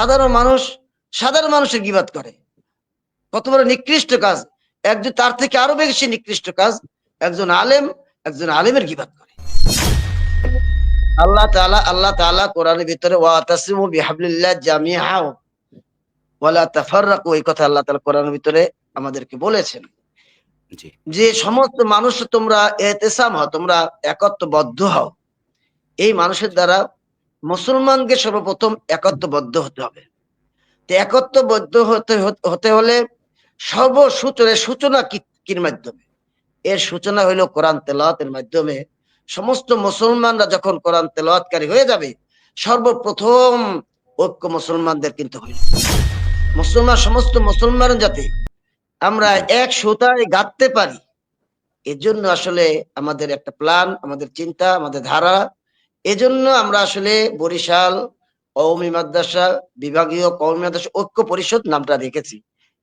সাধারণ মানুষ সাধারণ মানুষের গিবাদ করে। কত বড় নিকৃষ্ট কাজ। একজন তার থেকে আরও বেশি নিকৃষ্ট কাজ একজন আলেম একজন আলেমের গিবাদ করে। আল্লাহ তাআলা আল্লাহ তাআলা কোরআনের ভিতরে ওয়া তাসিমু বিহাবলিল্লাহ জামিআ ওয়ালা তাফাররাকু এই কথা আল্লাহ তাআলা কোরআনের ভিতরে আমাদেরকে বলেছেন। যে সমস্ত মানুষ তোমরা এতেসাম হও তোমরা একত্ববদ্ধ হও। এই মানুষের দ্বারা মুসলমানকে সর্বপ্রথম একত্ববদ্ধ হতে হবে। তো একত্ববদ্ধ হতে হতে হলে সর্বসূচনের সূচনা কির মাধ্যমে? এর সূচনা হইল কোরআন তেলাওয়াতের মাধ্যমে। সমস্ত মুসলমানরা যখন কোরআন তেলাওয়াতকারী হয়ে যাবে, সর্বপ্রথম ঐক্য মুসলমানদের কিন্তু হইল মুসলমান, সমস্ত মুসলমান যাতে আমরা এক সুতায় গাঁথতে পারি। এর জন্য আসলে আমাদের একটা প্ল্যান আমাদের চিন্তা, আমাদের ধারা এজন্য আমরা আসলে বরিশাল কৌমি মাদ্রাসা, বিভাগীয় কৌমি মাদ্রাসা, ঐক্য পরিষদ নামটা রেখেছি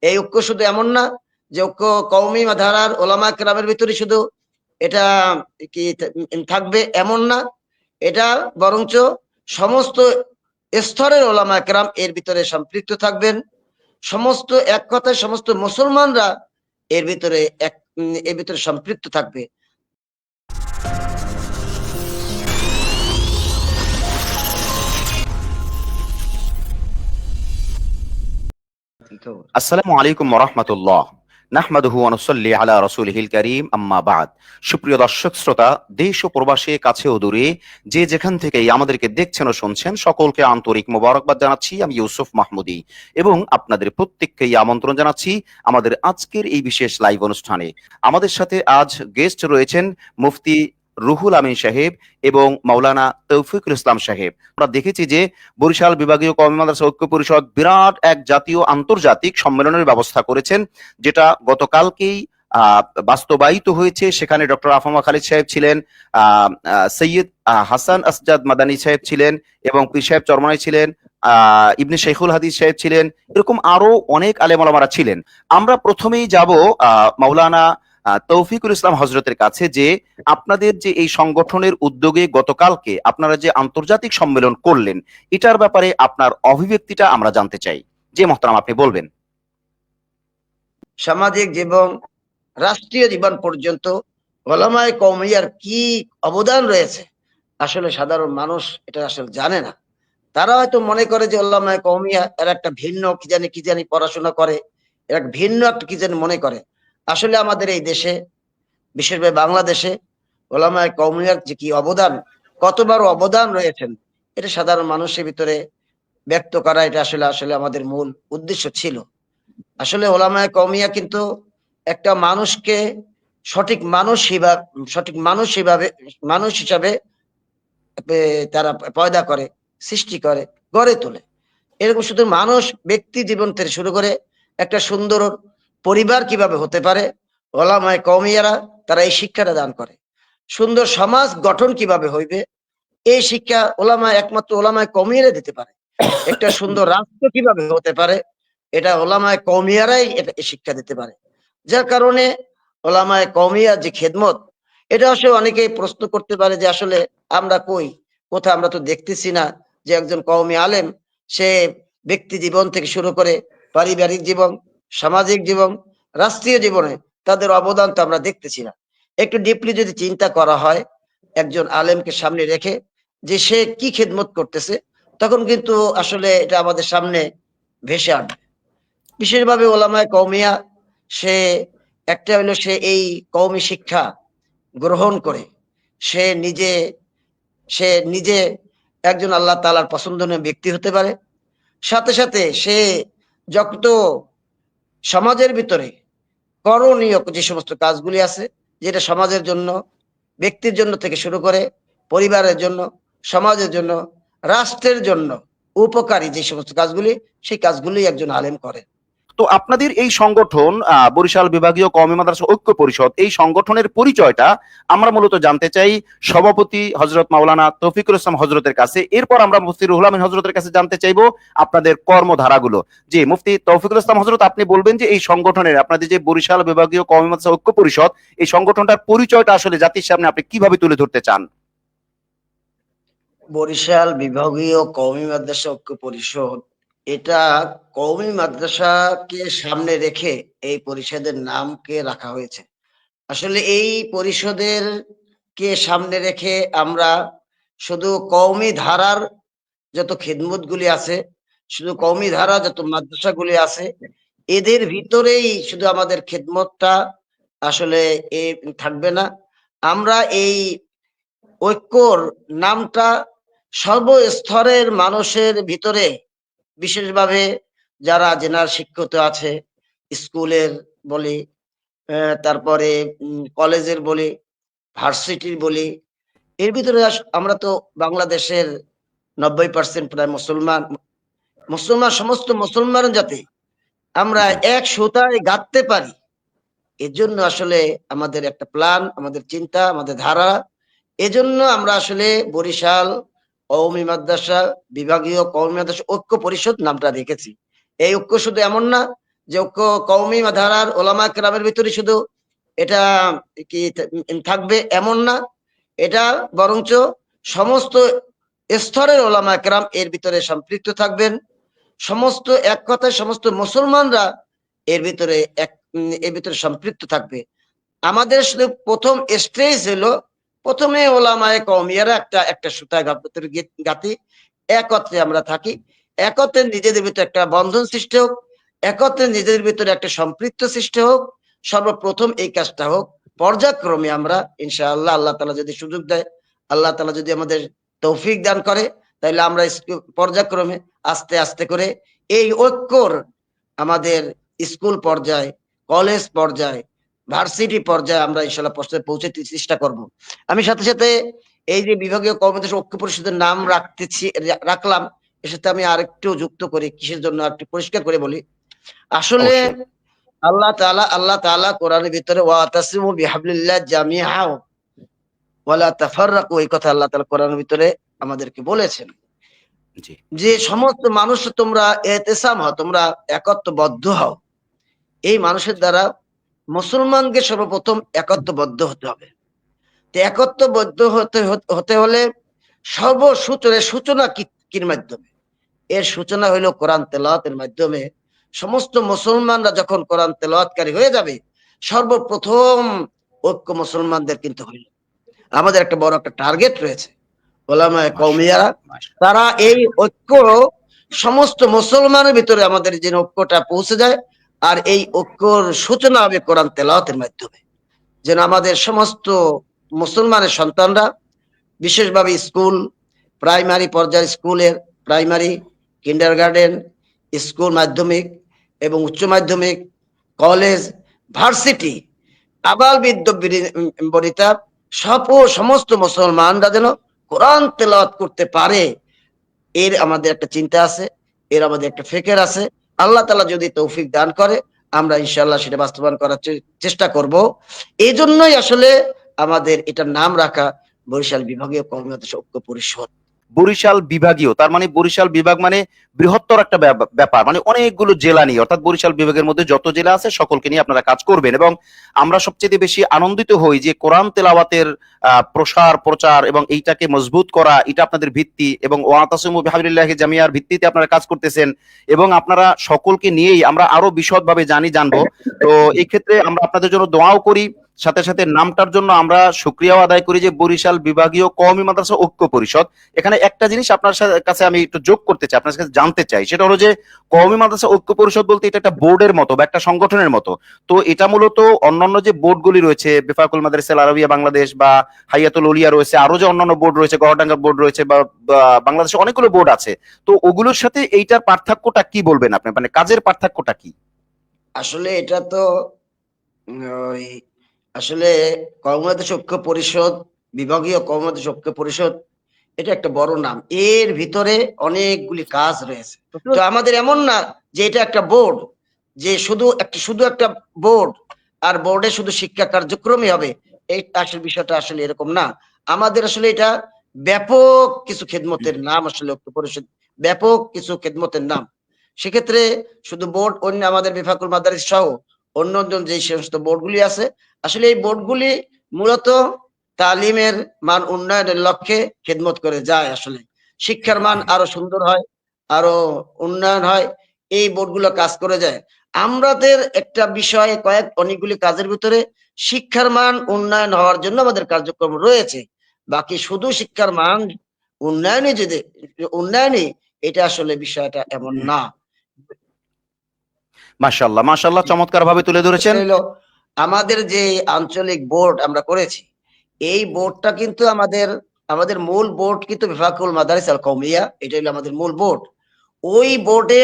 এই ঐক্য শুধু এমন না, যে ঐক্য কৌমি ধারার ওলামা ক্রামের ভিতরে শুধু এটা কি থাকবে এমন না, এটা বরঞ্চ সমস্ত স্তরের ওলামা ক্রাম এর ভিতরে সম্পৃক্ত থাকবেন। সমস্ত এক কথায় সমস্ত মুসলমানরা এর ভিতরে এক এর ভিতরে সম্পৃক্ত থাকবে। আসসালামু আলাইকুম রহমতুল্লাহ নাহমাদুহু আলা করিম আম্মা বাদ সুপ্রিয় দর্শক, শ্রোতা, দেশ ও কাছে ও দূরে, যে যেখান থেকেই আমাদেরকে দেখছেন ও শুনছেন, সকলকে আন্তরিক মোবারকবাদ জানাচ্ছি। আমি ইউসুফ মাহমুদি এবং আপনাদের প্রত্যেককেই আমন্ত্রণ জানাচ্ছি আমাদের আজকের এই বিশেষ লাইভ অনুষ্ঠানে। আমাদের সাথে আজ গেস্ট রয়েছেন মুফতি রুহুল আমিন সাহেব এবং মাওলানা তৌফিকুল ইসলাম সাহেব। আমরা দেখেছি যে বরিশাল বিভাগীয় কওমি মাদ্রাসা ঐক্য পরিষদ বিরাট এক জাতীয় আন্তর্জাতিক সম্মেলনের ব্যবস্থা করেছেন, যেটা গতকালকেই বাস্তবায়িত হয়েছে। সেখানে ডক্টর আফামা খালিদ সাহেব ছিলেন সৈয়দ হাসান আসজাদ মাদানী সাহেব ছিলেন এবং পীর সাহেব চরমানি ছিলেন ইবনে শেখুল হাদিস সাহেব ছিলেন। এরকম আরও অনেক আলেমালামারা ছিলেন। আমরা প্রথমেই যাব মাওলানা তৌফিকুল ইসলাম হজরতের কাছে যে আপনাদের যে এই সংগঠনের উদ্যোগে গতকালকে আপনারা যে আন্তর্জাতিক সম্মেলন করলেন, এটার ব্যাপারে আপনার অভিব্যক্তিটা আমরা জানতে চাই। যে মহতারাম, আপনি বলবেন। সামাজিক জীবন, রাষ্ট্রীয় জীবন পর্যন্ত ওলামায় কৌমিয়ার কি অবদান রয়েছে, আসলে সাধারণ মানুষ এটা আসলে জানে না। তারা হয়তো মনে করে যে ওলামায় কৌমিয়া এরা একটা ভিন্ন, কি জানি কি জানি পড়াশোনা করে, এরা ভিন্ন একটা কি জানি মনে করে। আসলে আমাদের এই দেশে, বিশেষভাবে বাংলাদেশে, ওলামায় কৌমিয়ার যে কি অবদান, কতবার অবদান রয়েছেন, এটা সাধারণ মানুষের ভিতরে ব্যক্ত করা, এটা আসলে আসলে আমাদের মূল উদ্দেশ্য ছিল। আসলে ওলামায় কৌমিয়া কিন্তু একটা মানুষকে সঠিক মানুষ হিসাবে সঠিক মানুষ হিসাবে মানুষ হিসাবে তারা পয়দা করে, সৃষ্টি করে, গড়ে তোলে। এরকম শুধু মানুষ, ব্যক্তি জীবন থেকে শুরু করে একটা সুন্দর পরিবার কীভাবে হতে পারে? ওলামায় কৌমিয়ারা তারা এই শিক্ষাটা দান করে। সুন্দর সমাজ গঠন কীভাবে হইবে? এই শিক্ষা ওলামায়, একমাত্র ওলামায় কমিয়ারা দিতে পারে। একটা সুন্দর রাষ্ট্র কীভাবে হতে পারে? এটা ওলামায় কৌমিয়ারাই এটা শিক্ষা দিতে পারে। যার কারণে ওলামায় কৌমিয়া যে খেদমত, এটা আসলে অনেকেই প্রশ্ন করতে পারে যে আসলে আমরা কই? কোথায়? আমরা তো দেখতেছি না যে একজন কৌমি আলেম, সে ব্যক্তি জীবন থেকে শুরু করে পারিবারিক জীবন সামাজিক জীবন, রাষ্ট্রীয় জীবনে তাদের অবদান তো আমরা দেখতেছি না। একটু ডিপলি যদি চিন্তা করা হয়, একজন আলেমকে সামনে রেখে যে সে কি খেদমত করতেছে, তখন কিন্তু আসলে এটা আমাদের সামনে ভেসে আনবে। বিশেষভাবে ওলামায় কৌমিয়া সে একটা হলো সে এই কৌমি শিক্ষা গ্রহণ করে। সে নিজে সে নিজে একজন আল্লাহ তালার পছন্দনীয় ব্যক্তি হতে পারে। সাথে সাথে সে যত সমাজের ভিতরে করণীয় যে সমস্ত কাজগুলি আছে, যেটা সমাজের জন্য, ব্যক্তির জন্য থেকে শুরু করে পরিবারের জন্য, সমাজের জন্য, রাষ্ট্রের জন্য উপকারী যে সমস্ত কাজগুলি, সেই কাজগুলি একজন আলেম করে তো আপনাদের এই সংগঠন বরিশাল বিভাগীয় কওমি মাদ্রাসা ঐক্য পরিষদ, এই সংগঠনের পরিচয়টা আমরা মূলত জানতে চাই সভাপতি হজরত মাওলানা তৌফিকুল ইসলাম হজরতের কাছে। এরপর আমরা মুফতি রুহুল হজরতের কাছে জানতে চাইব আপনাদের কর্মধারাগুলো। যে মুফতি তৌফিকুল ইসলাম হজরত আপনি বলবেন যে এই সংগঠনের, আপনাদের যে বরিশাল বিভাগীয় কওমি মাদ্রাসা ঐক্য পরিষদ, এই সংগঠনটার পরিচয়টা আসলে জাতির সামনে আপনি কীভাবে তুলে ধরতে চান? বরিশাল বিভাগীয় কওমি মাদ্রাসা ঐক্য পরিষদ এটা কওমি মাদ্রাসাকে সামনে রেখে এই পরিষদের নামকে রাখা হয়েছে। আসলে এই পরিষদের কে সামনে রেখে আমরা শুধু কওমি ধারার যত খিদমত গুলি আছে, শুধু কওমি ধারা যত মাদ্রাসাগুলি আছে, এদের ভিতরেই শুধু আমাদের খেদমতটা আসলে এ থাকবে না। আমরা এই ঐক্যর নামটা সর্বস্তরের মানুষের ভিতরে বিশেষভাবে যারা জেনার শিক্ষিত আছে, স্কুলের বলি তারপরে কলেজের বলি, ভার্সিটির বলি, এর ভিতরে আমরা তো বাংলাদেশের নব্বই পার্সেন্ট প্রায় মুসলমান মুসলমান, সমস্ত মুসলমান যাতে আমরা এক সুতায় গাঁথতে পারি। এর জন্য আসলে আমাদের একটা প্ল্যান আমাদের চিন্তা, আমাদের ধারা, এজন্য আমরা আসলে বরিশাল কওমি মাদ্রাসা, বিভাগীয় কওমি মাদ্রাসা, ঐক্য পরিষদ নামটা রেখেছি এই ঐক্য শুধু এমন না যে ঐক্য কওমি ধারার ওলামা ক্রামের ভিতরে শুধু এটা কি থাকবে এমন না, এটা বরঞ্চ সমস্ত স্তরের ওলামা ক্রাম এর ভিতরে সম্পৃক্ত থাকবেন। সমস্ত এক কথায় সমস্ত মুসলমানরা এর ভিতরে এক এর ভিতরে সম্পৃক্ত থাকবে। আমাদের শুধু প্রথম স্টেজ হলো প্রথমে ওলামায়ে কওমিয়ারা একটা একটা সুতা গাতি একত্রে আমরা থাকি। একত্রে নিজেদের ভিতরে একটা বন্ধন সৃষ্টি হোক। একত্রে নিজেদের ভিতরে একটা সম্পৃক্ত সৃষ্টি হোক। সর্বপ্রথম এই কাজটা হোক। পর্যায়ক্রমে আমরা, ইনশাআল্লাহ, আল্লাহ তালা যদি সুযোগ দেয়, আল্লাহ তালা যদি আমাদের তৌফিক দান করে তাহলে আমরা পর্যায়ক্রমে আস্তে আস্তে করে এই ঐক্যর আমাদের স্কুল পর্যায়ে, কলেজ পর্যায়ে ভার্সিটি পর্যায়ে আমরা ইনশাল্লাহ পৌঁছে পৌঁছতে চেষ্টা করব। আমি সাথে সাথে এই যে বিভাগীয় কর্মদেশ ঐক্য পরিষদের নাম রাখতেছি রাখলাম এর সাথে আমি আরেকটু যুক্ত করি কিসের জন্য একটু পরিষ্কার করে বলি। আসলে আল্লাহ তাআলা আল্লাহ তাআলা কোরআনের ভিতরে ওয়া তাসিমু বিহাবলিল্লাহ জামিআ ওয়ালা তাফাররাকু এই কথা আল্লাহ তাআলা কোরআনের ভিতরে আমাদেরকে বলেছেন। যে সমস্ত মানুষ তোমরা এতেসাম হও তোমরা একত্ববদ্ধ হও। এই মানুষের দ্বারা মুসলমানকে সর্বপ্রথম একত্ববদ্ধ হতে হবে। তো একত্ববদ্ধ হতে হতে হলে সর্বসূচনের সূচনা কির মাধ্যমে? এর সূচনা হইল কোরআন তেলাওয়াতের মাধ্যমে। সমস্ত মুসলমানরা যখন কোরআন তেলাওয়াতকারী হয়ে যাবে সর্বপ্রথম ঐক্য মুসলমানদের কিন্তু হইল। আমাদের একটা বড় একটা টার্গেট রয়েছে। ওলামায়ে মাশাআল্লাহ। তারা এই ঐক্য সমস্ত মুসলমানের ভিতরে আমাদের যে ঐক্যটা পৌঁছে যায় আর এই ঐক্যর সূচনা হবে কোরআন তেলাওয়াতের মাধ্যমে। যেন আমাদের সমস্ত মুসলমানের সন্তানরা, বিশেষভাবে স্কুল, প্রাইমারি পর্যায়ের স্কুলের, প্রাইমারি কিন্ডার গার্ডেন স্কুল মাধ্যমিক এবং উচ্চ মাধ্যমিক, কলেজ, ভার্সিটি, আবাল বিদ্য বনিতা সব সমস্ত মুসলমানরা যেন কোরআন তেলাওয়াত করতে পারে। এর আমাদের একটা চিন্তা আছে, এর আমাদের একটা ফেকের আছে। আল্লাহ তালা যদি তৌফিক দান করে, আমরা ইনশাল্লাহ সেটা বাস্তবায়ন করার চেষ্টা করব। এই জন্যই আসলে আমাদের এটার নাম রাখা বরিশাল বিভাগীয় কর্মী ঐক্য পরিষদ। বরিশাল বিভাগীয়, তার মানে বরিশাল বিভাগ মানে বৃহত্তর একটা ব্যাপ- ব্যাপার মানে অনেকগুলো জেলা নিয়ে, অর্থাৎ বরিশাল বিভাগের মধ্যে যত জেলা আছে সকলকে নিয়ে আপনারা কাজ করবেন এবং আমরা সবচেয়ে বেশি আনন্দিত হই যে কোরআন তেলাওয়াতের প্রসার, প্রচার এবং এইটাকে মজবুত করা, এটা আপনাদের ভিত্তি এবং ওয়াতাসিমু বিহাবিল্লাহি জামিয়ার ভিত্তিতে আপনারা কাজ করতেছেন এবং আপনারা সকলকে নিয়েই আমরা আরও বিশদভাবে জানি, জানব। তো এই ক্ষেত্রে আমরা আপনাদের জন্য দোয়াও করি। সাথে সাথে নামটার জন্য আমরা শুক্রিয়াও আদায় করি যে বরিশাল বিভাগীয় কওমি মাদ্রাসা ঐক্য পরিষদ। এখানে একটা জিনিস আপনার কাছে আমি একটু যোগ করতে চাই, আপনার কাছে জানতে চাই। সেটা হলো যে কওমি মাদ্রাসা ঐক্য পরিষদ বলতে এটা একটা বোর্ডের মতো বা একটা সংগঠনের মতো। তো এটা মূলত অন্যান্য যে বোর্ডগুলি রয়েছে, বেফাকুল মাদ্রাসা আরবিয়া বাংলাদেশ বা হাইয়াতুল উলিয়া রয়েছে, আরও যে অন্যান্য বোর্ড রয়েছে, গড়ডাঙ্গা বোর্ড রয়েছে বা বাংলাদেশে অনেকগুলো বোর্ড আছে। তো ওগুলোর সাথে এইটার পার্থক্যটা কি বলবেন আপনি? মানে কাজের পার্থক্যটা কি? আসলে এটা তো আসলে কর্মদেশ ঐক্য পরিষদ বিভাগীয় কর্মদেশ ঐক্য পরিষদ এটা একটা বড় নাম। এর ভিতরে অনেকগুলি কাজ রয়েছে। তো আমাদের এমন না যে এটা একটা বোর্ড যে শুধু একটা শুধু একটা বোর্ড আর বোর্ডে শুধু শিক্ষা কার্যক্রমই হবে। এই আসলে বিষয়টা আসলে এরকম না। আমাদের আসলে এটা ব্যাপক কিছু খেদমতের নাম আসলে ঐক্য পরিষদ ব্যাপক কিছু খেদমতের নাম। সেক্ষেত্রে শুধু বোর্ড অন্য আমাদের বিফাকুল মাদারিস সহ অন্য অন্য যে সমস্ত বোর্ডগুলি আছে, আসলে এই বোর্ডগুলি মূলত তালিমের মান উন্নয়নের লক্ষ্যে খেদমত করে যায় আসলে। শিক্ষার মান আরও সুন্দর হয়, আরও উন্নয়ন হয়, এই বোর্ডগুলো কাজ করে যায়। আমাদের একটা বিষয়ে কয়েক অনেকগুলি কাজের ভিতরে শিক্ষার মান উন্নয়ন হওয়ার জন্য আমাদের কার্যক্রম রয়েছে। বাকি শুধু শিক্ষার মান উন্নয়নে যদি উন্নয়নে এটা আসলে বিষয়টা এমন না। মাশাল্লাহ মাশাল্লাহ চমৎকার ভাবে তুলে ধরেছেন। আমাদের যে আঞ্চলিক বোর্ড আমরা করেছি, এই বোর্ডটা কিন্তু আমাদের আমাদের মূল বোর্ড কিন্তু বিফাকুল মাদারিস আল কৌমিয়া এটা হলো আমাদের মূল বোর্ড। ওই বোর্ডে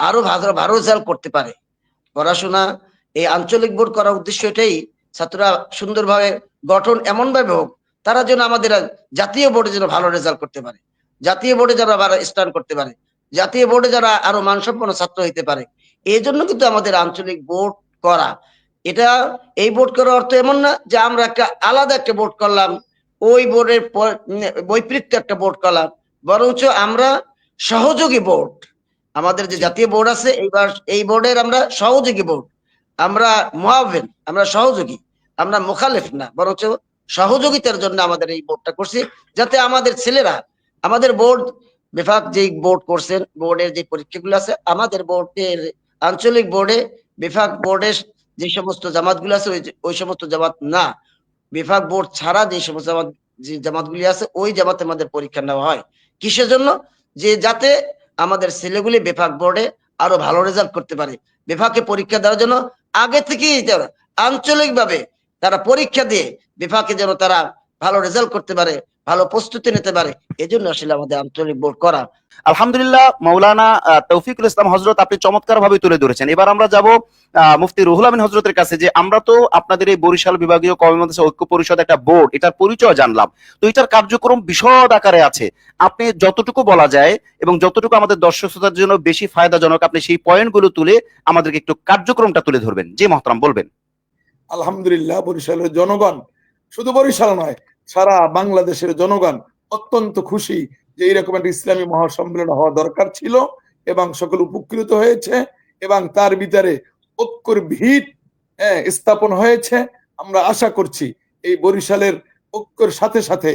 আরও ভালো ভালো রেজাল্ট করতে পারে। পড়াশোনা, এই আঞ্চলিক বোর্ড করার উদ্দেশ্য এটাই, ছাত্ররা সুন্দরভাবে গঠন এমন ভাবে হোক, তারা যেন আমাদের জাতীয় বোর্ডে যেন ভালো রেজাল্ট করতে পারে। জাতীয় বোর্ডে যারা স্টার্ট করতে পারে, জাতীয় বোর্ডে যারা আরও মানসম্পন্ন ছাত্র হইতে পারে এই জন্য কিন্তু আমাদের আঞ্চলিক বোর্ড করা। এটা এই বোর্ড করার অর্থ এমন না যে আমরা একটা আলাদা একটা বোর্ড করলাম, ওই বোর্ডের বৈপরীত্য একটা বোর্ড করলাম। বরঞ্চ আমরা সহযোগী বোর্ড আমাদের যে জাতীয় বোর্ড আছে, এইবার এই বোর্ডের আমরা সহযোগী বোর্ড আমরা মহাবেন আমরা সহযোগী। আমরা মুখালেফ না, বরঞ্চ সহযোগিতার জন্য আমাদের এই বোর্ডটা করছি, যাতে আমাদের ছেলেরা, আমাদের বোর্ড, বিভাগ যে বোর্ড করছেন, বোর্ডের যে পরীক্ষাগুলো আছে, আমাদের বোর্ডের আঞ্চলিক বোর্ডে, বিভাগ বোর্ডের যে সমস্ত জামাতগুলো আছে, ওই সমস্ত জামাত না। বিভাগ বোর্ড ছাড়া যে সমস্ত জামাত, যে জামাতগুলি আছে, ওই জামাতে আমাদের পরীক্ষা নেওয়া হয়। কিসের জন্য? যে যাতে আমাদের ছেলেগুলি বিভাগ বোর্ডে আরও ভালো রেজাল্ট করতে পারে। বিভাগে পরীক্ষা দেওয়ার জন্য আগে থেকেই আঞ্চলিকভাবে তারা পরীক্ষা দিয়ে বিভাগে যেন তারা ভালো রেজাল্ট করতে পারে। ভালো প্রস্তুতি নিতে পারে। এজন্য আসলে আমাদের আঞ্চলিক বোর্ড করা। আলহামদুলিল্লাহ মৌলানা তৌফিকুল ইসলাম হজরত আপনি চমৎকার ভাবে তুলে ধরেছেন। এবার আমরা যাব মুফতি রুহুল আমিন হজরতের কাছে যে আমরা তো আপনাদের এই বরিশাল বিভাগীয় মাদ্রাসা ঐক্য পরিষদ একটা বোর্ড এটার পরিচয় জানলাম। তো এটার কার্যক্রম বিশদ আকারে আছে। আপনি যতটুকু বলা যায় এবং যতটুকু আমাদের দর্শক শ্রোতার জন্য বেশি ফায়দাজনক আপনি সেই পয়েন্টগুলো তুলে আমাদেরকে একটু কার্যক্রমটা তুলে ধরবেন। যে মহতরাম বলবেন। আলহামদুলিল্লাহ বরিশালের জনগণ শুধু বরিশাল নয় সারা বাংলাদেশের জনগণ অত্যন্ত খুশি যে এইরকম একটা ইসলামী মহাসম্মেলন হওয়া দরকার ছিল এবং সকল উপকৃত হয়েছে এবং তার ভিতরে ঐক্যর ভিত হ্যাঁ, স্থাপন হয়েছে। আমরা আশা করছি এই বরিশালের ঐক্যর সাথে সাথে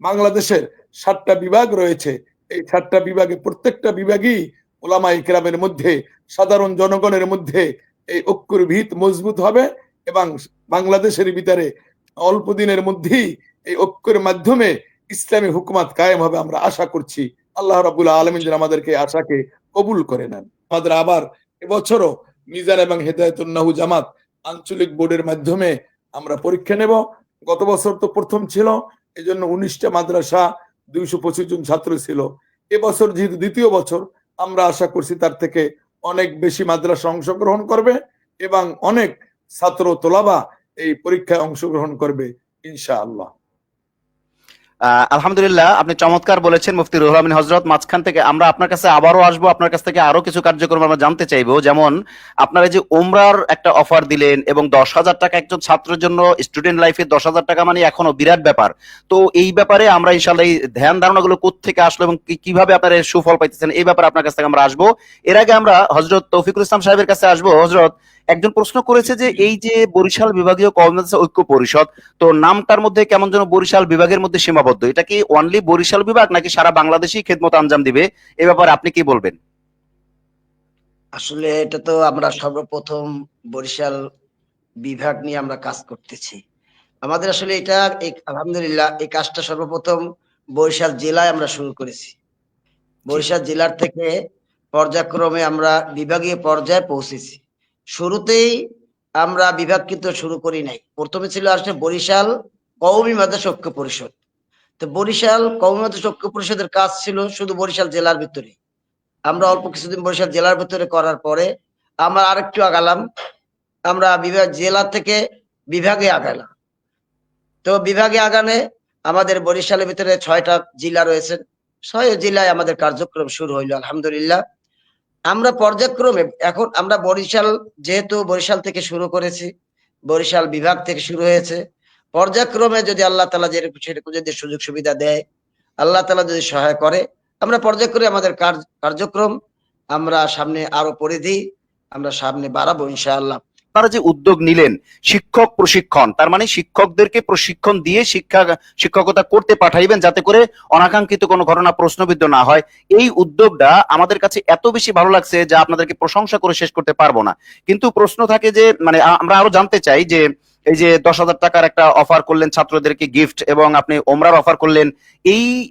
বাংলাদেশের সাতটা বিভাগ রয়েছে। এই সাতটা বিভাগে প্রত্যেকটা বিভাগই ওলামা ইকরামের মধ্যে সাধারণ জনগণের মধ্যে এই ঐক্যর ভিত মজবুত হবে এবং বাংলাদেশের ভিতরে অল্প দিনের মধ্যেই এই ঐক্যের মাধ্যমে ইসলামী হুকুমাত কায়েম হবে আমরা আশা করছি। আল্লাহ রাবুল আলমিন যেন আমাদেরকে আশাকে কবুল করে নেন। আমাদের আবার এবছরও মিজান এবং হেদায়তুন্নাহু জামাত আঞ্চলিক বোর্ডের মাধ্যমে আমরা পরীক্ষা নেব। গত বছর তো প্রথম ছিল এই জন্য উনিশটা মাদ্রাসা দুইশো পঁচিশ জন ছাত্র ছিল। এবছর যেহেতু দ্বিতীয় বছর আমরা আশা করছি তার থেকে অনেক বেশি মাদ্রাসা অংশগ্রহণ করবে এবং অনেক ছাত্র তোলাবা এই পরীক্ষায় অংশগ্রহণ করবে ইনশাআল্লাহ। আহ, আলহামদুলিল্লাহ, আপনি চমৎকার বলেছেন মুফতি রুহুল আমিন হজরত। মাঝখান থেকে আমরা আপনার কাছে আবারও আসব, আপনার কাছ থেকে আরও কিছু কার্যক্রম আমরা জানতে চাইব। যেমন যে একটা অফার দিলেন এবং দশ হাজার টাকা একজন ছাত্রের জন্য স্টুডেন্ট লাইফে দশ হাজার টাকা মানে এখনও বিরাট ব্যাপার। তো এই ব্যাপারে আমরা ইনশাল্লাহ এই ধ্যান ধারণাগুলো থেকে আসলো এবং কীভাবে আপনারা সুফল পাইতেছেন, এই ব্যাপারে আপনার কাছ থেকে আমরা আসব। এর আগে আমরা হজরত তৌফিকুল ইসলাম সাহেবের কাছে আসব। হজরত একজন প্রশ্ন করেছে যে এই যে বরিশাল বিভাগীয় কওমি ঐক্য পরিষদ, তো নামটার মধ্যে কেমন যেন বরিশাল বিভাগের মধ্যে সীমাবদ্ধ? এটা কি অনলি বরিশাল বিভাগ নাকি সারা বাংলাদেশই খেদমত আঞ্জাম দিবে? এ ব্যাপারে আপনি কি বলবেন? আসলে এটা তো আমরা সর্বপ্রথম বরিশাল বিভাগ নিয়ে আমরা কাজ করতেছি। আমাদের আসলে এটা আলহামদুলিল্লাহ এই কাজটা সর্বপ্রথম বরিশাল জেলায় আমরা শুরু করেছি। বরিশাল জেলার থেকে পর্যায়ক্রমে আমরা বিভাগীয় পর্যায়ে পৌঁছেছি। শুরুতেই আমরা বিভাগ কিন্তু শুরু করি নাই। প্রথমে ছিল আসলে বরিশাল কওমি মাদ্রাসা ঐক্য পরিষদ। তো বরিশাল কওমি মাদ্রাসা ঐক্য পরিষদের কাজ ছিল শুধু বরিশাল জেলার ভিতরে। আমরা অল্প কিছুদিন বরিশাল জেলার ভিতরে করার পরে আমরা আরেকটু আগালাম। আমরা বিভাগ জেলা থেকে বিভাগে আগালাম। তো বিভাগে আগানে আমাদের বরিশালের ভিতরে ছয়টা জেলা রয়েছে। ছয় জেলায় আমাদের কার্যক্রম শুরু হইল, আলহামদুলিল্লাহ। আমরা পর্যায়ক্রমে, এখন আমরা বরিশাল, যেহেতু বরিশাল থেকে শুরু করেছি, বরিশাল বিভাগ থেকে শুরু হয়েছে, পর্যায়ক্রমে যদি আল্লাহ তালা যেরকম সেরকম যদি সুযোগ সুবিধা দেয়, আল্লাহ তালা যদি সহায় করে, আমরা পর্যায়ক্রমে আমাদের কার্য- কার্যক্রম আমরা সামনে আরও পরিধি, আমরা সামনে বাড়াবো ইনশাআল্লাহ। আপনারা যে উদ্যোগ নিলেন, শিক্ষক প্রশিক্ষণ, তার মানে শিক্ষকদেরকে প্রশিক্ষণ দিয়ে শিক্ষা, শিক্ষকতা করতে পাঠাইবেন যাতে করে অনাকাঙ্ক্ষিত কোনো ঘটনা প্রশ্নবিদ্ধ না হয়। এই উদ্যোগটা আমাদের কাছে এত বেশি ভালো লাগছে যা আপনাদেরকে প্রশংসা করে শেষ করতে পারব না। কিন্তু প্রশ্ন থাকে যে মানে আমরা আরও জানতে চাই যে এই যে দশ হাজার টাকার একটা অফার করলেন ছাত্রদেরকে গিফট এবং আপনি ওমরার অফার করলেন, এই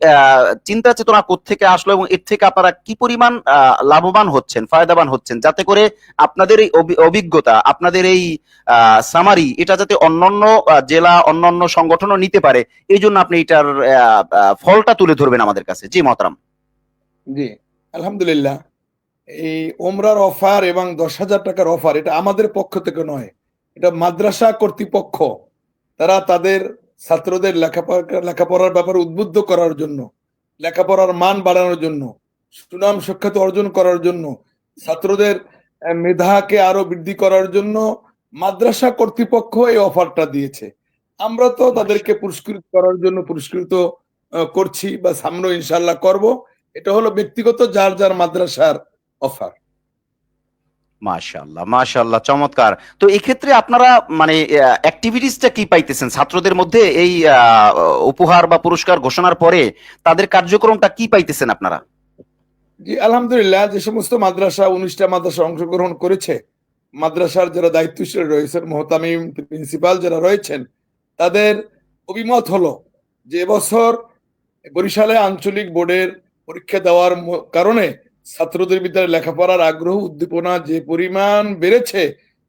চিন্তা চেতনা থেকে আসলো এবং এর থেকে আপনারা কি পরিমাণ লাভবান হচ্ছেন, ফায়দাবান হচ্ছেন? যাতে করে আপনাদের এই অভি- অভিজ্ঞতা, আপনাদের এই সামারি এটা যাতে অন্যান্য জেলা, অন্যান্য সংগঠনও নিতে পারে, এই জন্য আপনি এটার ফলটা তুলে ধরবেন আমাদের কাছে। জি মতরাম জি, আলহামদুলিল্লাহ। এই ওমরার অফার এবং দশ হাজার টাকার অফার এটা আমাদের পক্ষ থেকে নয়। এটা মাদ্রাসা কর্তৃপক্ষ, তারা তাদের ছাত্রদের লেখাপড়া, লেখাপড়ার ব্যাপারে উদ্বুদ্ধ করার জন্য, লেখাপড়ার মান বাড়ানোর জন্য, সুনাম সুখ্যাত অর্জন করার জন্য, ছাত্রদের মেধাকে আরও বৃদ্ধি করার জন্য মাদ্রাসা কর্তৃপক্ষ এই অফারটা দিয়েছে। আমরা তো তাদেরকে পুরস্কৃত করার জন্য পুরস্কৃত করছি বা সামনে ইনশাল্লাহ করব। এটা হলো ব্যক্তিগত যার যার মাদ্রাসার অফার। মাশাআল্লাহ মাশাআল্লাহ, চমৎকার। তো এক্ষেত্রে আপনারা মানে অ্যাক্টিভিটিসটা কি পাইতেছেন? ছাত্রদের মধ্যে এই উপহার বা পুরস্কার ঘোষণার পরে তাদের কার্যক্রমটা কি পাইতেছেন আপনারা? জি, আলহামদুলিল্লাহ, যে সমস্ত মাদ্রাসা, উনিশটা মাদ্রাসা অংশগ্রহণ করেছে, মাদ্রাসার যারা দায়িত্বশীল রয়েছেন, মোহতামিম প্রিন্সিপাল যারা রয়েছেন, তাদের অভিমত হলো যে এবছর বরিশালে আঞ্চলিক বোর্ডের পরীক্ষা দেওয়ার কারণে ছাত্রদের ভিতরে লেখাপড়ার আগ্রহ, উদ্দীপনা যে পরিমাণ বেড়েছে,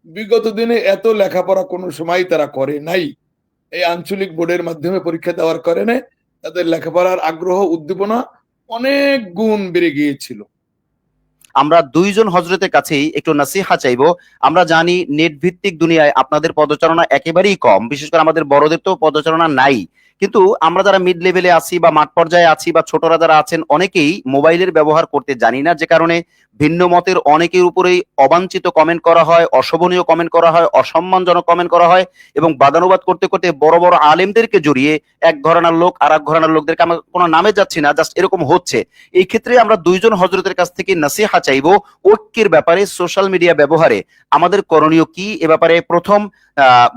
বিগত দিনে এত লেখাপড়া কোনো সময় তারা করে নাই। এই আঞ্চলিক বোর্ডের মাধ্যমে পরীক্ষা দেওয়ার কারণে তাদের লেখাপড়ার আগ্রহ, উদ্দীপনা অনেক গুণ বেড়ে গিয়েছিল। আমরা দুইজন হজরতের কাছেই একটু নাসিহা চাইব। আমরা জানি নেট ভিত্তিক দুনিয়ায় আপনাদের পদচারণা একেবারেই কম, বিশেষ করে আমাদের বড়দের তো পদচারণা নাই। কিন্তু আমরা যারা মিড লেভেলে আছি বা মাঠ পর্যায়ে আছি বা ছোটরা যারা আছেন, অনেকেই মোবাইলের ব্যবহার করতে জানি না, যে কারণে ভিন্ন মতের অনেকের উপরেই অবাঞ্ছিত কমেন্ট করা হয়, অশোভনীয় কমেন্ট করা হয়, অসম্মানজনক কমেন্ট করা হয় এবং বাদানুবাদ করতে করতে বড় বড় আলেমদেরকে জড়িয়ে এক ঘরানার লোক আর এক ঘরানার লোকদেরকে আমরা কোনো নামে যাচ্ছি না জাস্ট এরকম হচ্ছে। এই ক্ষেত্রে আমরা দুইজন হজরতের কাছ থেকে নাসিহা চাইব ঐক্যের ব্যাপারে সোশ্যাল মিডিয়া ব্যবহারে। আমাদের করণীয় কি এ ব্যাপারে? প্রথম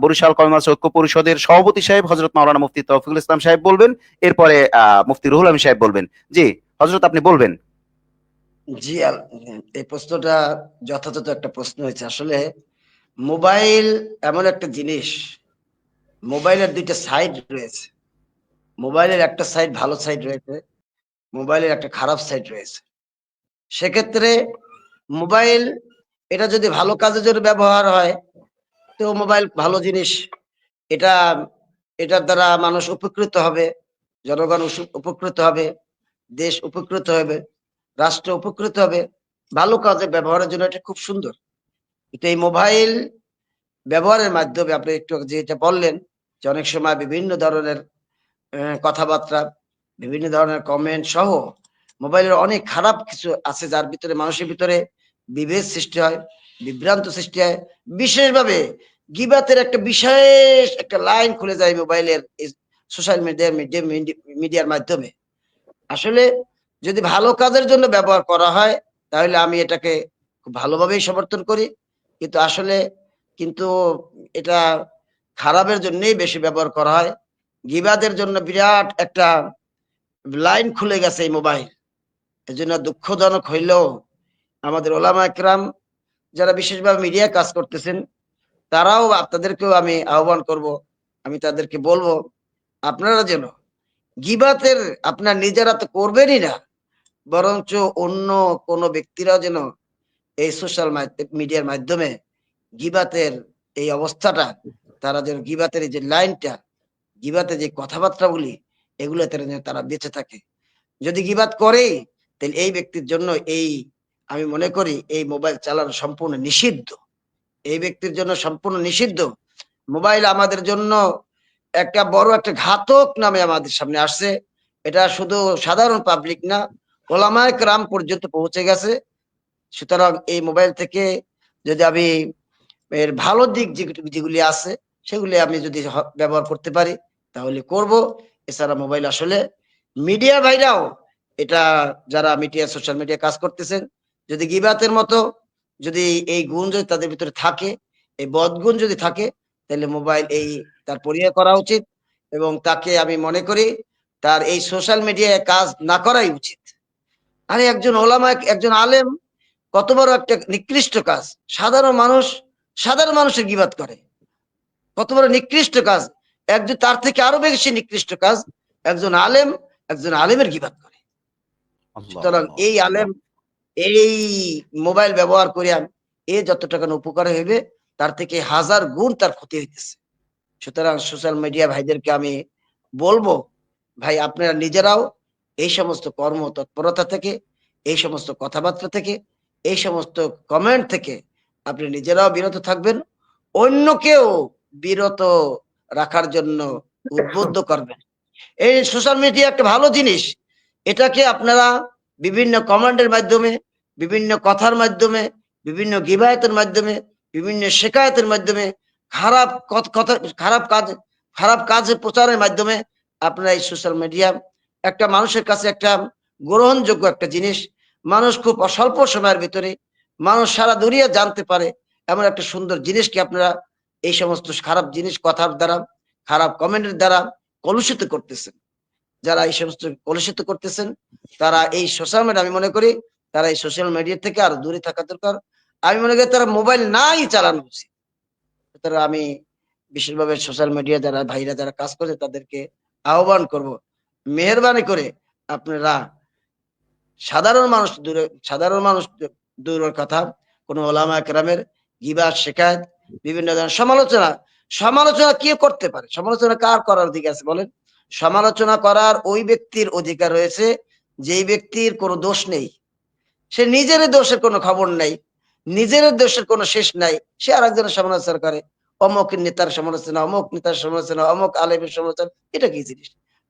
বরিশাল কমিমাস ঐক্য পরিষদের সভাপতি সাহেব হজরত মাওলানা মুফতি তৌফিকুল ইসলাম সাহেব বলবেন, এরপরে মুফতি রুহুল আমিন সাহেব বলবেন। জি হজরত আপনি বলবেন। জি এই প্রশ্নটা যথাযথ একটা প্রশ্ন হয়েছে। আসলে মোবাইল এমন একটা জিনিস, মোবাইলের দুইটা সাইড রয়েছে। মোবাইলের একটা সাইড ভালো সাইড রয়েছে, মোবাইলের একটা খারাপ সাইড রয়েছে। সেক্ষেত্রে মোবাইল, এটা যদি ভালো কাজের জন্য ব্যবহার হয়, তো মোবাইল ভালো জিনিস। এটা, এটার দ্বারা মানুষ উপকৃত হবে, জনগণ উপকৃত হবে, দেশ উপকৃত হবে। রাষ্ট্র উপকৃত হবে। ভালো কাজে ব্যবহারের জন্য এটা খুব সুন্দর। কিন্তু এই মোবাইল ব্যবহারের মাধ্যমে আপনি একটু যেটা বললেন যে অনেক সময় বিভিন্ন ধরনের কথাবার্তা, বিভিন্ন ধরনের কমেন্ট সহ মোবাইলের অনেক খারাপ কিছু আছে যার ভিতরে মানুষের ভিতরে বিভেদ সৃষ্টি হয়, বিভ্রান্ত সৃষ্টি হয়। বিশেষভাবে গিবাতের একটা বিশেষ একটা লাইন খুলে যায় মোবাইলের সোশ্যাল মিডিয়ার মিডিয়ার মাধ্যমে। আসলে যদি ভালো কাজের জন্য ব্যবহার করা হয়, তাহলে আমি এটাকে খুব ভালোভাবেই সমর্থন করি। কিন্তু আসলে কিন্তু এটা খারাপের জন্যই বেশি ব্যবহার করা হয়। গিবাদের জন্য বিরাট একটা লাইন খুলে গেছে এই মোবাইল। এই জন্য দুঃখজনক হইলেও আমাদের ওলামা একরাম যারা বিশেষভাবে মিডিয়া কাজ করতেছেন, তারাও আপনাদেরকেও আমি আহ্বান করব, আমি তাদেরকে বলব, আপনারা যেন গিবাতের আপনার নিজেরা তো করবেনই না বরঞ্চ অন্য কোন ব্যক্তিরা যেন এই সোশ্যাল মিডিয়ার মাধ্যমে গিবাতের এই অবস্থাটা, তারা যেন গিবাতের যে লাইনটা গিবাতে যে কথাবার্তা বলি এগুলো তারা যেন তারা বেঁচে থাকে। যদি গিবাত করে, তাহলে এই ব্যক্তির জন্য এই, আমি মনে করি এই মোবাইল চালানো সম্পূর্ণ নিষিদ্ধ। এই ব্যক্তির জন্য সম্পূর্ণ নিষিদ্ধ। মোবাইল আমাদের জন্য একটা বড় একটা ঘাতক নামে আমাদের সামনে আসছে। এটা শুধু সাধারণ পাবলিক না ওলামায় ক্রাম পর্যন্ত পৌঁছে গেছে। সুতরাং এই মোবাইল থেকে যদি আমি এর ভালো দিক যেগুলি আছে, সেগুলি আমি যদি ব্যবহার করতে পারি, তাহলে করব। এছাড়া মোবাইল আসলে মিডিয়া ভাইরাও এটা যারা মিডিয়া, সোশ্যাল মিডিয়া কাজ করতেছেন, যদি গিবাতের মতো যদি এই গুণ যদি তাদের ভিতরে থাকে, এই বদগুণ যদি থাকে, তাহলে মোবাইল এই তার পরিহার করা উচিত এবং তাকে আমি মনে করি তার এই সোশ্যাল মিডিয়ায় কাজ না করাই উচিত। আরে একজন ওলামা একজন আলেম কত বড় একটা নিকৃষ্ট কাজ। সাধারণ মানুষ সাধারণ মানুষের গিবাদ করে। কত বড় নিকৃষ্ট কাজ। একজন তার থেকে আরও বেশি নিকৃষ্ট কাজ একজন আলেম একজন আলেমের গিবাদ করে। সুতরাং এই আলেম এই মোবাইল ব্যবহার করিয়া এ যত টাকা উপকার হইবে তার থেকে হাজার গুণ তার ক্ষতি হইতেছে। সুতরাং সোশ্যাল মিডিয়া ভাইদেরকে আমি বলব ভাই আপনারা নিজেরাও এই সমস্ত কর্ম তৎপরতা থেকে, এই সমস্ত কথাবার্তা থেকে, এই সমস্ত কমেন্ট থেকে আপনি নিজেরাও বিরত থাকবেন অন্যকেও বিরত রাখার জন্য উদ্বুদ্ধ করবেন। এই সোশ্যাল মিডিয়া একটা ভালো জিনিস। এটাকে আপনারা বিভিন্ন কমান্ডের মাধ্যমে, বিভিন্ন কথার মাধ্যমে, বিভিন্ন গিবায়তের মাধ্যমে, বিভিন্ন শেখায়তের মাধ্যমে, খারাপ কথা, খারাপ কাজ খারাপ কাজ প্রচারের মাধ্যমে আপনারা এই সোশ্যাল মিডিয়া একটা মানুষের কাছে একটা গ্রহণযোগ্য একটা জিনিস। মানুষ খুব স্বল্প সময়ের ভিতরে মানুষ সারা দুনিয়া জানতে পারে এমন একটা সুন্দর জিনিসকে আপনারা এই সমস্ত খারাপ জিনিস কথার দ্বারা, খারাপ কমেন্টের দ্বারা কলুষিত করতেছেন। যারা এই সমস্ত কলুষিত করতেছেন, তারা এই সোশ্যাল মিডিয়া আমি মনে করি তারা এই সোশ্যাল মিডিয়া থেকে আরও দূরে থাকা দরকার। আমি মনে করি তারা মোবাইল নাই চালানো উচিত। তারা আমি বিশেষভাবে সোশ্যাল মিডিয়া যারা, ভাইরা যারা কাজ করছে তাদেরকে আহ্বান করব মেহরবানি করে আপনারা সাধারণ মানুষ দূরে, সাধারণ মানুষ দূরের কথা, কোন ওলামা একরামের গিবা শেখায়ত বিভিন্ন ধরনের সমালোচনা। সমালোচনা কে করতে পারে? সমালোচনা কার করার অধিকার আছে বলেন? সমালোচনা করার ওই ব্যক্তির অধিকার রয়েছে যেই ব্যক্তির কোনো দোষ নেই। সে নিজের দোষের কোনো খবর নাই, নিজের দোষের কোনো শেষ নাই, সে আর একজনের সমালোচনা করে। অমুক নেতার সমালোচনা, অমুক নেতার সমালোচনা, অমুক আলেমের সমালোচনা, এটা কি জিনিস?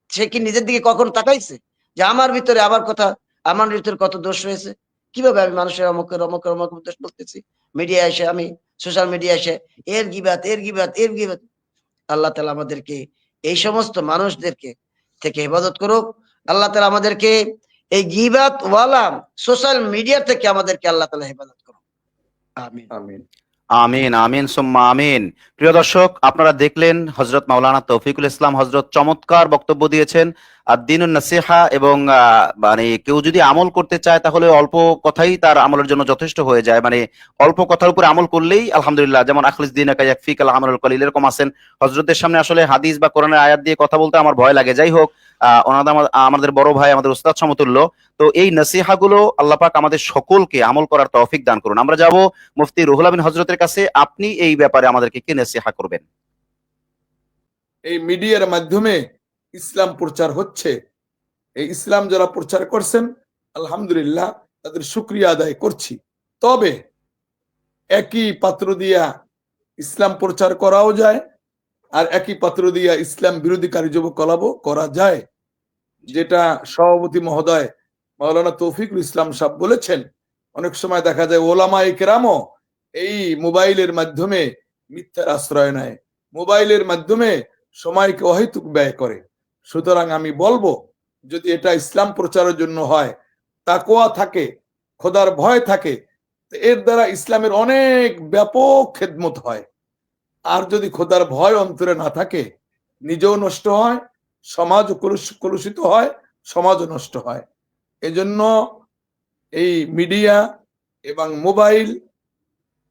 সে কি নিজের দিকে কখন তাকাইছে? যে আমার ভিতরে আমার কথা, আমার ভিতরে কত দোষ রয়েছে? কীভাবে আমি মানুষের অমুকের অমুকের অমুক দোষ বলতেছি? মিডিয়া এসে আমি সোশ্যাল মিডিয়া এসে, এর গিবাত এর গিবাত এর গিবাত। আল্লাহ তালা আমাদেরকে এই সমস্ত মানুষদেরকে থেকে হেফাজত করুক। আল্লাহ তালা আমাদেরকে এই গিবাত ওয়ালা সোশ্যাল মিডিয়া থেকে আমাদেরকে আল্লাহ তালা হেফাজত করুক। আমিন। আমিন। আমিন আমিন, সুম্মা আমিন। প্রিয় দর্শক, আপনারা দেখলেন হজরত মাওলানা তৌফিকুল ইসলাম হজরত চমৎকার বক্তব্য দিয়েছেন। আর দিনুন নাসিহা এবং মানে কেউ যদি আমল করতে চায়, তাহলে অল্প কথাই তার আমলের জন্য যথেষ্ট হয়ে যায়। মানে অল্প কথার উপর আমল করলেই আলহামদুলিল্লাহ, যেমন আখলিস দিন ইয়াকফিক আল আমরুল কলিল এরকম আছেন। হজরতের সামনে আসলে হাদিস বা কোরআনের আয়াত দিয়ে কথা বলতে আমার ভয় লাগে। যাই হোক ওনাদের আমাদের বড় ভাই, আমাদের উস্তাদ সমতুল্য। তো এই নসিহা গুলো আল্লাহ পাক আমাদের সকলকে আমল করার তৌফিক দান করুন। আমরা যাব মুফতি রুহুল আমিন হজরতের কাছে। আপনি এই ব্যাপারে আমাদেরকে কি নসিহা করবেন? এই মিডিয়ার মাধ্যমে ইসলাম প্রচার হচ্ছে। এই ইসলাম যারা প্রচার করছেন, আলহামদুলিল্লাহ তাদের শুক্রিয়া আদায় করছি। তবে একই পাত্র দিয়া ইসলাম প্রচার করাও যায় আর একই পাত্র দিয়া ইসলাম বিরোধী কার্যকলাপও করা যায়। যেটা সভাপতি মহোদয় মাওলানা তৌফিকুল ইসলাম সাহেব বলেছেন, অনেক সময় দেখা যায় ওলামা একরামও এই মোবাইলের মাধ্যমে মিথ্যার আশ্রয় নেয়। মোবাইলের মাধ্যমে সময়কে অহেতুক ব্যয় করে। সুতরাং আমি বলব, যদি এটা ইসলাম প্রচারের জন্য হয় তাকোয়া থাকে, খোদার ভয় থাকে, এর দ্বারা ইসলামের অনেক ব্যাপক খেদমত হয়। আর যদি খোদার ভয় অন্তরে না থাকে, নিজেও নষ্ট হয় সমাজ কলুষিত হয় সমাজও নষ্ট হয়। এজন্য এই মিডিয়া এবং মোবাইল,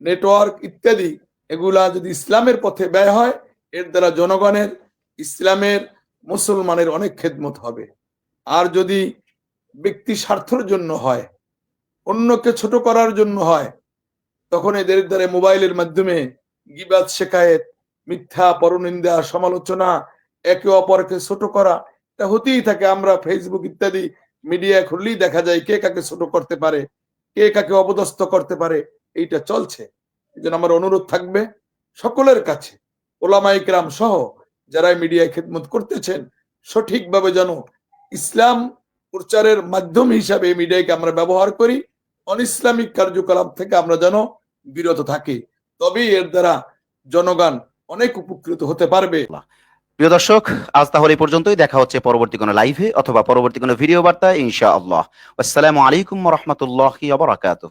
নেটওয়ার্ক ইত্যাদি এগুলা যদি ইসলামের পথে ব্যয় হয়, এর দ্বারা জনগণের, ইসলামের, মুসলমানের অনেক খেদমত হবে। আর যদি ব্যক্তি স্বার্থের জন্য হয়, অন্যকে ছোট করার জন্য হয়, তখন এদের দ্বারা মোবাইলের মাধ্যমে গিবাদ শেখায়েত মিথ্যা, পরনিন্দা, সমালোচনা একে অপরকে ছোট করা। এটা হতেই থাকে আমরা ফেসবুক ইত্যাদি মিডিয়া খুললেই দেখা যায় কে কাকে ছোট করতে পারে, কে কাকে অপদস্থ করতে পারে, এইটা চলছে। এই জন্য আমার অনুরোধ থাকবে সকলের কাছে, ওলামা ইকরাম সহ যারা মিডিয়ায় খেদমত করতেছেন, সঠিকভাবে যেন ইসলাম প্রচারের মাধ্যম হিসাবে এই মিডিয়াকে আমরা ব্যবহার করি, অনিসলামিক কার্যকলাপ থেকে আমরা যেন বিরত থাকি। তবেই এর দ্বারা জনগণ অনেক উপকৃত হতে পারবে। প্রিয় দর্শক, আজ তাহলে এই পর্যন্তই। দেখা হচ্ছে পরবর্তী কোনো লাইভে অথবা পরবর্তী কোনো ভিডিও বার্তায়, ইনশাআল্লাহ। আসসালামু আলাইকুম রহমতুল্লাহ বারাকাতুহ।